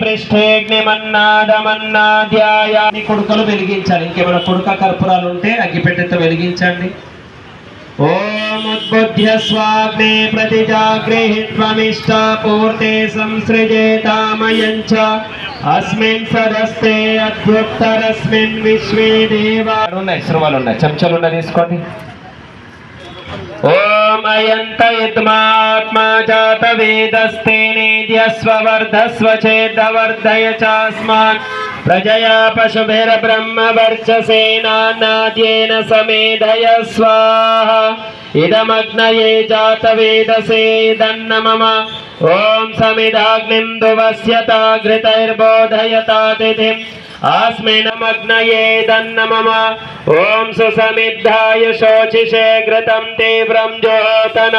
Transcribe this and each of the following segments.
పృష్ఠేగ్నిమన్నాదమన్నాధ్యాయ. ఈ కొడుకలు వెలిగించాలి. ఇంకేమైనా కొడుక కర్పూరాలు ఉంటే అగ్గిపెట్టెతో వెలిగించండి. ఓం ఉద్బుద్ధ్య స్వాగ్నే ప్రతిజాగ్రహిత్వమిష్ట పూర్తే సంసృజేతామయం చ అస్మిన్ సదస్తే అద్భుత్తరస్మిన్ విశ్వే దేవా. ఉన్నాయి శ్రవలు ఉన్నాయి. చెంచాలు ఉన్నాయి తీసుకోండి. ఓం అయంత యద్మాత్మా జాత వేదస్తే నేద్యస్వవర్ధస్వ చేదవర్ధయ చాస్మాన్. ప్రజయా పశుభిర్బ్రహ్మ వర్చసేనాద్యేన సమేధయ స్వాహ. ఇదమగ్నయే జాత వేదసే ఇదన్న మమ ఓం సమిదాగ్నిం దువస్యతా ఘృతైర్బోధయతా తిథిం ఆస్మినమగ్నయే దన్న మమ ఓం సుసమిద్ధాయ శోచిషే ఘృతం తీవ్రం జ్యోతన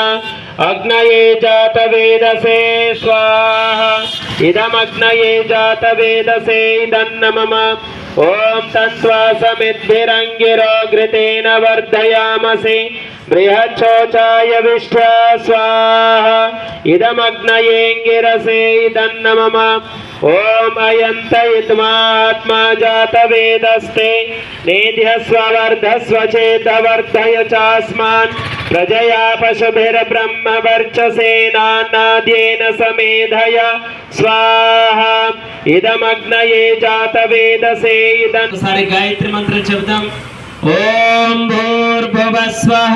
అగ్నయే జాత వేదసే స్వాహ. ఇదమగ్నయే జాత వేదసే దన్న మమ ఇదమగ్నయేంగిరసే ఇదన్న మమ ఓం అయంత ఇద్మాత్మా జాత వేదస్తే నేధ్యస్వవర్ధస్వ చేతవర్ధయ చాస్మాన్ ప్రజయా పశుభిర్బ్రహ్మ వర్చసేనాద్యేన సమేధయ స్వాహ ఇదమగ్నయే జాత వేదసే ఇదం సరి గాయత్రి మంత్రం చెబుదాం ఓం భూర్భువ స్వహ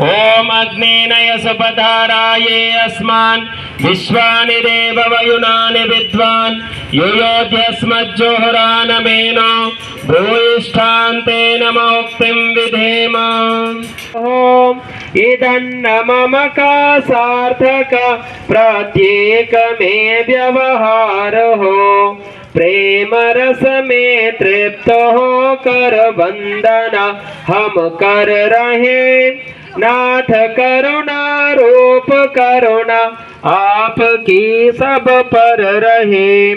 ॐ अग्नेनय सुपधाराये अस्मान् विश्वानि देववयुनानि विद्वान् युयोभ्यस्मज्जोहुरानमेनो भूयिष्ठान्तेन मोक्तिम् विधेम। ॐ इदन्नममका सार्थक प्रत्येकमे व्यवहारः प्रेम रस में तृप्त हो कर वंदना हम कर रहे। नाथ करुणा रूप करुणा, आपकी सब पर रहे।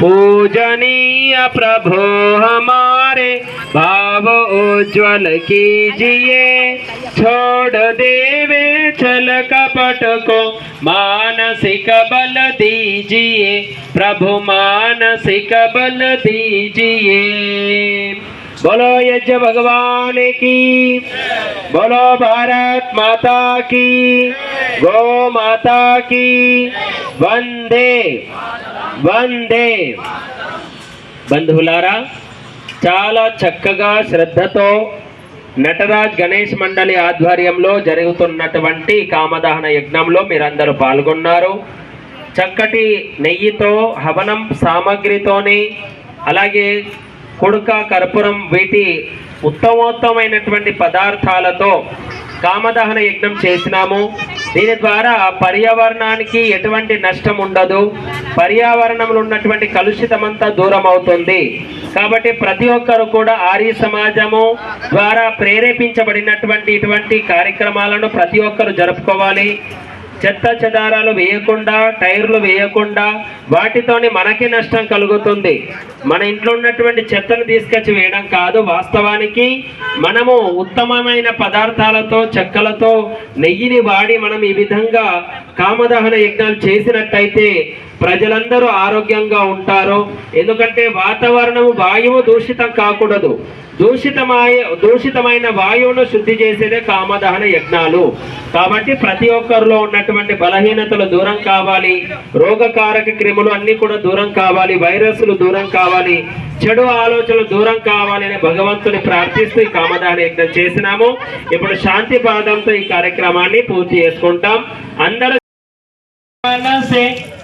पूजनीय प्रभु हमारे, भाव उज्जवल कीजिए। छोड़ देवे छल कपट को, मानसिक बल दीजिए। प्रभु मानसिक बल दीजिए। बोलो यज्ञ भगवान की बोलो भारत माता की गो माता की वंदे వందే బంధువులారా చాలా చక్కగా శ్రద్ధతో నటరాజ్ గణేష్ మండలి ఆధ్వర్యంలో జరుగుతున్నటువంటి కామదహన యజ్ఞంలో మీరందరూ పాల్గొన్నారు చక్కటి నెయ్యితో హవనం సామగ్రితోని అలాగే కుడుక కర్పూరం వీటి ఉత్తమోత్తమైనటువంటి పదార్థాలతో కామదహన యజ్ఞం చేసినాము. దీని ద్వారా పర్యావరణానికి ఎటువంటి నష్టం ఉండదు. పర్యావరణంలో ఉన్నటువంటి కలుషితమంతా దూరం అవుతుంది కాబట్టి ప్రతి ఒక్కరు కూడా ఆర్య సమాజము ద్వారా ప్రేరేపించబడినటువంటి ఇటువంటి కార్యక్రమాలను ప్రతి ఒక్కరు జరుపుకోవాలి. చెత్త చెదారాలు వేయకుండా టైర్లు వేయకుండా వాటితోని మనకి నష్టం కలుగుతుంది. మన ఇంట్లో ఉన్నటువంటి చెత్తను తీసుకొచ్చి వేయడం కాదు. వాస్తవానికి మనము ఉత్తమమైన పదార్థాలతో చెక్కలతో నెయ్యిని వాడి మనం ఈ విధంగా కామదహన యజ్ఞాలు చేసినట్టయితే ప్రజలందరూ ఆరోగ్యంగా ఉంటారు. ఎందుకంటే వాతావరణము వాయువు దూషితం కాకూడదు. దూషితమాయ దూషితమైన వాయువును శుద్ధి చేసేదే కామదహన యజ్ఞాలు. కాబట్టి ప్రతి ఒక్కరిలో ఉన్నటువంటి బలహీనతలు దూరం కావాలి రోగకారక క్రిములు అన్ని కూడా దూరం కావాలి వైరస్లు దూరం కావాలి చెడు ఆలోచనలు దూరం కావాలని భగవంతుని ప్రార్థిస్తూ ఈ కామదాన యజ్ఞం చేసినాము. ఇప్పుడు శాంతి పాదంతో ఈ కార్యక్రమాన్ని పూర్తి చేసుకుంటాం. అందరూ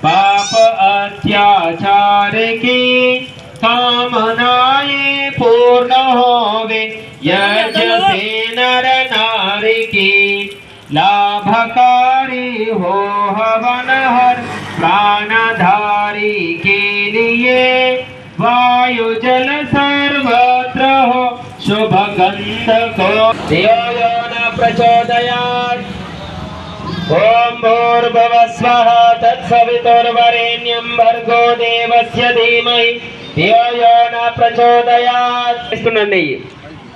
పాప అత్యాచారికి కామనాయే పూర్ణ హోవే. हो हवन हर प्राणधारी के लिए वायु जल सर्वत्र हो। शुभ गंध को यो न भूर्भुव स्वः तत्सवितुर्वरेण्यं भर्गो देवस्य धीमहि। यो न प्रचोदयात्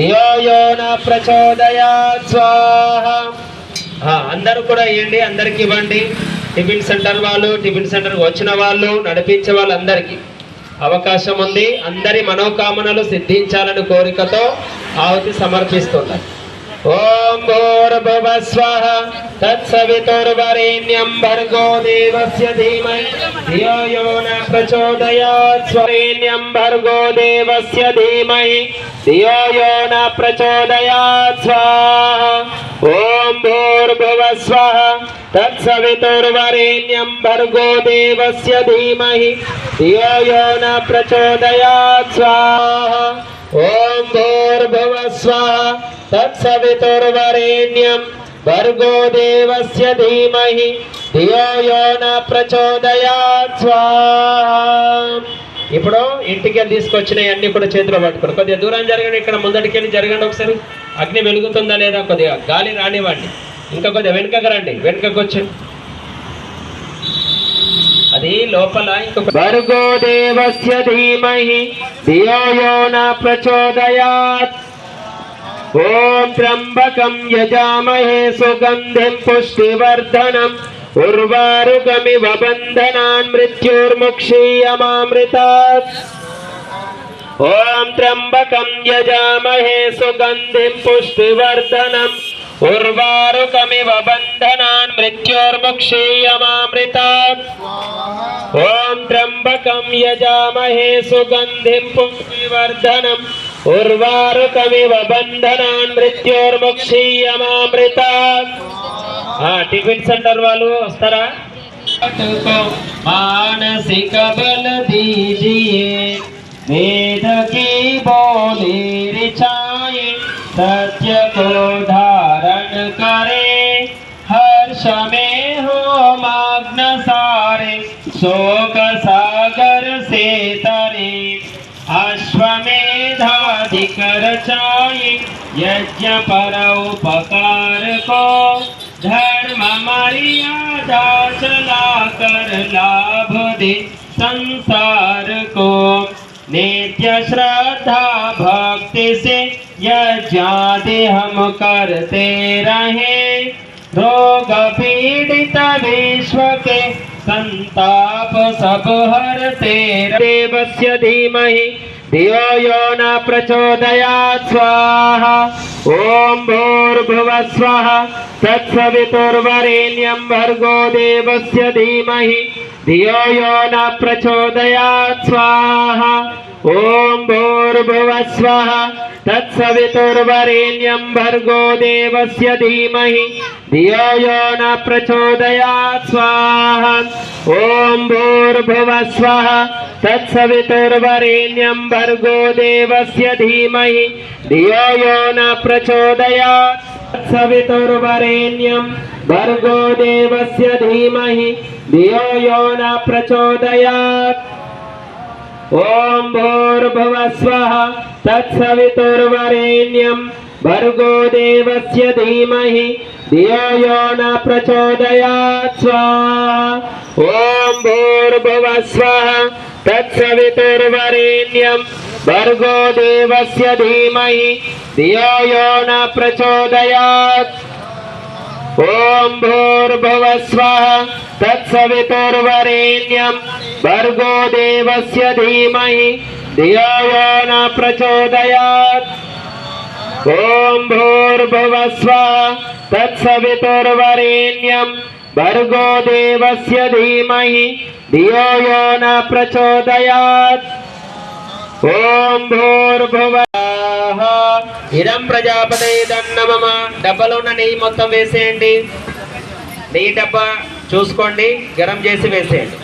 ఓం యో స్వాహ. అందరూ కూడా ఇవ్వండి అందరికి ఇవ్వండి. టిఫిన్ సెంటర్ వాళ్ళు టిఫిన్ సెంటర్ వచ్చిన వాళ్ళు నడిపించే వాళ్ళందరికీ అవకాశం ఉంది. అందరి మనోకామనలు సిద్ధించాలని కోరికతో ఆహుతి సమర్పిస్తున్నారు. ॐ भूर्भुवस्वः तत्सवितुर्वरेण्यं भर्गो देवस्य धीमहि। यो यो न प्रचोदयात् स्वरेण्यं भर्गो देवस्य धीमहि। यो यो न प्रचोदयात् स्वाहा। ॐ भूर्भुवस्वः तत्सवितुर्वरेण्यं भर्गो देवस्य धीमहि। यो यो न प्रचोदयात् स्वाहा। ఓం భూర్భువ స్వః తత్సవితుర్వరేణ్యం భర్గో దేవస్య ధీమహి ధియో యో న ప్రచోదయాత్. ఇప్పుడు ఇంటికి వెళ్ళి తీసుకొచ్చిన అన్ని కూడా చేతిలో పట్టుకోండి కొద్దిగా దూరం జరగండి ఇక్కడ ముందటికి వెళ్ళి జరగండి ఒకసారి. అగ్ని వెలుగుతుందా లేదా కొద్దిగా గాలి రానివ్వండి. ఇంకా కొద్దిగా వెనుకకు రండి వెనుకకు వచ్చి అది లోపల ఇంకొక భర్గో దేవస్య ధీమహి ధియో యో న ప్రచోదయాత్ ఓం త్ర్యంబకం యజామహే సుగంధిం పుష్టివర్ధనం ఉర్వారుకమివ బంధనాన్ మృత్యుర్ముక్షీయమామృతాత్ ఓం త్ర్యంబకం యజామహే సుగంధిం పుష్టివర్ధనం ఉర్వారుకమివ బంధనాన్ మృత్యుర్ముక్షీయమామృతాత్ ఓం త్ర్యంబకం యజామహే సుగంధిం పుష్టివర్ధనం ఉర్వారుకమివ బంధనాన్ మృత్యుర్ముక్షీయమామృతాత్ ఆ టిఫిన్ సెంటర్ వాళ్ళు వస్తారా को मानसिक बल दीजिए वेद की बोली रिचाए सत्य को धारण करे हर्ष में हो मग्न सारे, शोक सागर से तरे। अश्वमेधाधिक रचाए, यज्ञ पर उपकार को। धर्म मर्यादा चला कर लाभ दे संसार को। नित्य श्रद्धा भक्ति से यज्ञादि हम करते रहे। रोग पीड़ित विश्व के संताप सब हरते देवस्य धीमहि धियो यो न प्रचोदयात् स्वाहा। ॐ भूर्भुव स्वः तत्सवितुर्वरेण्यं भर्गो देवस्य धीमहि धियो यो न प्रचोदयात् स्वाहा। ॐ भूर्भुवः स्वः तत्सवितुर्वरेण्यं भर्गो देवस्य धीमहि। धियो यो न प्रचोदयात् स्वाहा। ॐ भूर्भुवः स्वः तत्सवितुर्वरेण्यं भर्गो देवस्य धीमहि। धियो यो न प्रचोदयात् तत्सवितुर्वरेण्यं भर्गो देवस्य धीमहि। धियो यो न प्रचोदयात् ఓం భూర్భువ స్వః తత్సవితుర్వరేణ్యం భర్గో దేవస్య ధీమహి ధియో యో న ప్రచోదయాత్ స్వాహా ఓం భూర్భువ స్వః తత్సవితుర్వరేణ్యం భర్గో దేవస్య ధీమహి ధియో న ప్రచోదయాత్ ओम भूर्भुव स्व तत्सुर्वरेण्यम भर्गो देवस्य धीमहि धियो यो न प्रचोदयात्। ओम भूर्भुव स्व तत्सुर्वरेण्यम भर्गो देवस्य धीमहि धियो यो न प्रचोदयात्। ओम भूर्भुव ఇదం ప్రజాపతి దన్నమమ డబ్బాలో ఉన్న నెయ్యి మొత్తం వేసేయండి. నెయ్యి డబ్బా చూసుకోండి గరం చేసి వేసేయండి.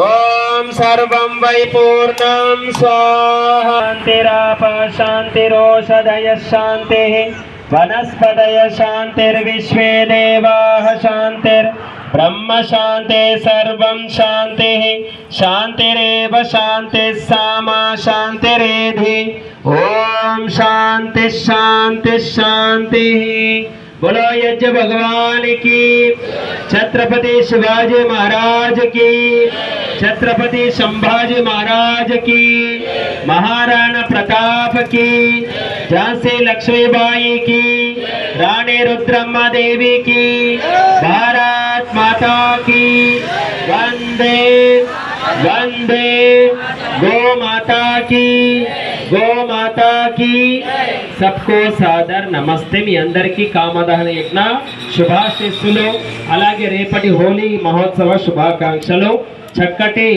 ఓం సర్వం వై పూర్ణం స్వాహాంతిరాప శాంతిరోషధయ శాంతి. వనస్పదయ శాంతిర్విశ్వే దేవాః శాంతిర్. బ్రహ్మ శాంతే సర్వం శాంతి. శాంతిరేవ శాంతి సామా శాంతిరేధి. ఓ शांति शांति बोलो यज्ञ भगवान की, छत्रपति शिवाजी महाराज की, छत्रपति संभाजी महाराज की, महाराणा प्रताप की, झांसी लक्ष्मीबाई की, रानी रुद्रम्मा देवी की, भारत माता की, वंदे वंदे, गो माता की, गो माता की। సబ్కో సాదర్ నమస్తే మీ అందరికీ కామదహన యజ్ఞ శుభాశిస్సులు. అలాగే రేపటి హోలీ మహోత్సవ శుభాకాంక్షలు. చక్కటి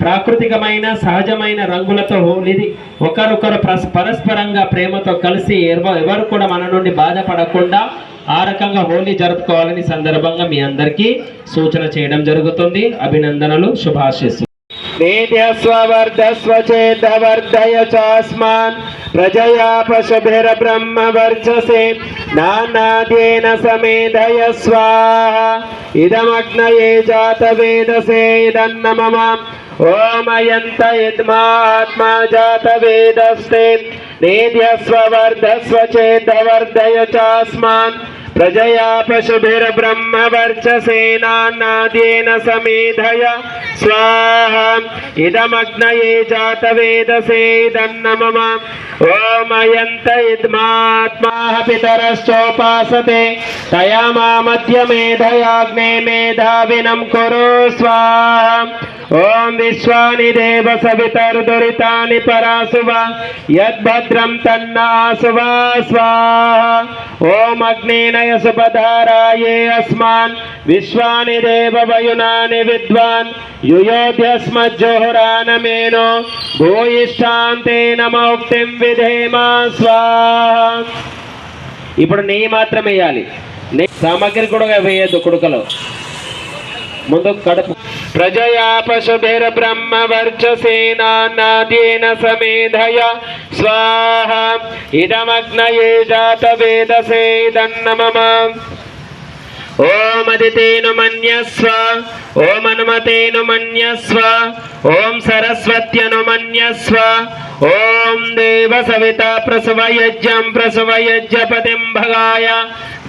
ప్రాకృతికమైన సహజమైన రంగులతో హోలీది ఒకరొకరు పరస్పరంగా ప్రేమతో కలిసి ఎవరు కూడా మన నుండి బాధపడకుండా ఆ రకంగా హోలీ జరుపుకోవాలని సందర్భంగా మీ అందరికీ సూచన చేయడం జరుగుతుంది. అభినందనలు శుభాశిస్సులు. वेद्यस्व वर्धस्व चेदवर्धय चास्मान् प्रजया पशुभिर्ब्रह्म वर्चसे नानाद्येन समेधय स्वाहा इदमग्नये जातवेदसे इदन्न मम ओमयन्त यद्मात्मा जातवेदस्ते नेद्यस्व वर्धस्व चेदवर्धय चास्मान् प्रजया पशुभिर्ब्रह्म वर्चसेनान्नाद्येन समेधय స్వాహం. ఇదమగ్నయే జాతవేదసే ఇదన్నమ ఓమయంత ఇద్మాత్మా పితరశ్చోపాసతే. తయా మామధ్య మేధయాగ్నే మేధావినం కురు స్వాహం. ఓం విశ్వాని దేవ సవితర్దురితాని పరాసువ యద్భద్రం తన్నాసువ స్వాహ. ఓం అగ్నేనయ సుపధారాయే అస్మాన్. విశ్వాని దేవ వయునాని విద్వాన్. विद्वान् युयोध्यस्मज्जोहरानमेनो भूयिष्ठान्तेन మౌక్తిం విధేమ స్వాహ ఇప్పుడు నెయ్యి మాత్రం వేయాలి నెయ్యి సామగ్రి కూడా వేయద్దు కుడుకలో ముందు కడుపు ప్రజయా పశుభిర్ బ్రహ్మ వర్చసేనాద్యేన సమేధయ మదితేను మన్యస్వ ఓం హనుమతేను మన్యస్వ ఓం సరస్వత్యను మన్యస్వ ఓం దేవ సవిత ప్రసవయజ్ఞం ప్రసవయజ్ఞపతిం భగాయ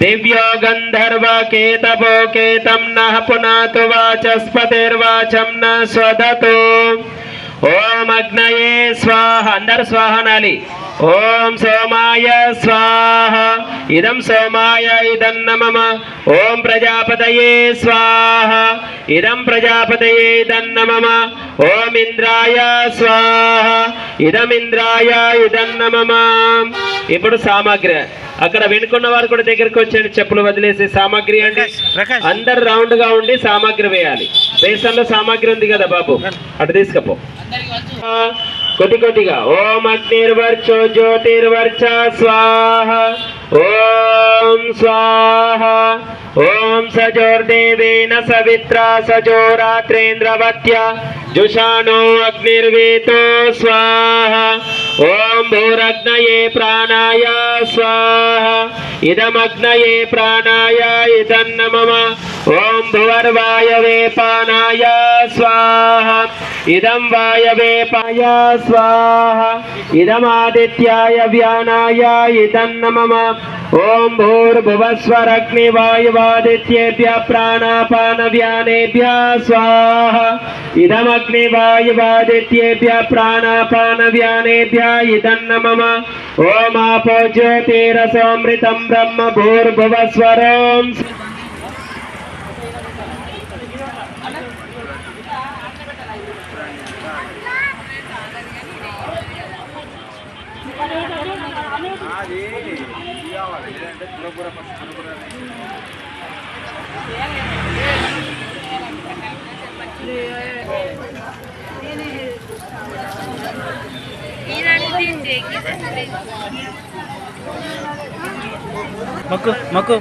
దివ్యో గంధర్వ కేతపో కేతం నః పునాతు వాచస్పతిర్వాచం న స్వదతు ఓం అగ్నయే స్వాహ అందరు స్వాహనాలి ఓం సోమాయ స్వాహ. ఇదం సోమాయ ఇదన్న మమ ఓం ప్రజాపతయే స్వాహ. ఇదం ప్రజాపతయే ఇదన్న మమ ఓం ఇంద్రాయ స్వాహ. ఇదం ఇంద్రాయ ఇదన్న మమ ఇప్పుడు సామాగ్రి. అక్కడ వెనుకున్న వారు కూడా దగ్గరికి వచ్చేయండి చెప్పులు వదిలేసి. సామాగ్రి అంటే. అందరు రౌండ్గా ఉండి సామాగ్రి వేయాలి. బేసన్లో సామాగ్రి ఉంది కదా బాబు. అటు తీసుకపో. कोटि का ओम अग्निर्वर्चो ज्योतिर्वर्च, स्वाहा। ओम स्वाहा। ओम सजोर्देवेन सवित्रा, सजोरात्रेन्द्रवत्या। जुषाणो अग्निर्वेतो, स्वाहा। ओम भूरग् ఇదమగ్నయే ప్రాణాయ స్వాహ. ఇదమగ్నయే ప్రాణాయ ఇదన్న మమ. ఓం భువర్వాయవే పానాయ స్వాహ. ఇదం వాయవే పాయ స్వాహ. ఇదమాదిత్యాయ వ్యానాయ ఇదన్న మమ. ఓం ప్రాణాపాన వ్యానేభ్య స్వాహ. ఇదమగ్ని ఇదమగ్నివాయువాదిత్యేభ్య ప్రాణాపానవ్యానేభ్య ఇదన్న మమ. ఓమాపో జ్యోతిరసోమృతం బ్రహ్మ భూర్భువస్వరం 你哪里人？你哪里人？马库，马库。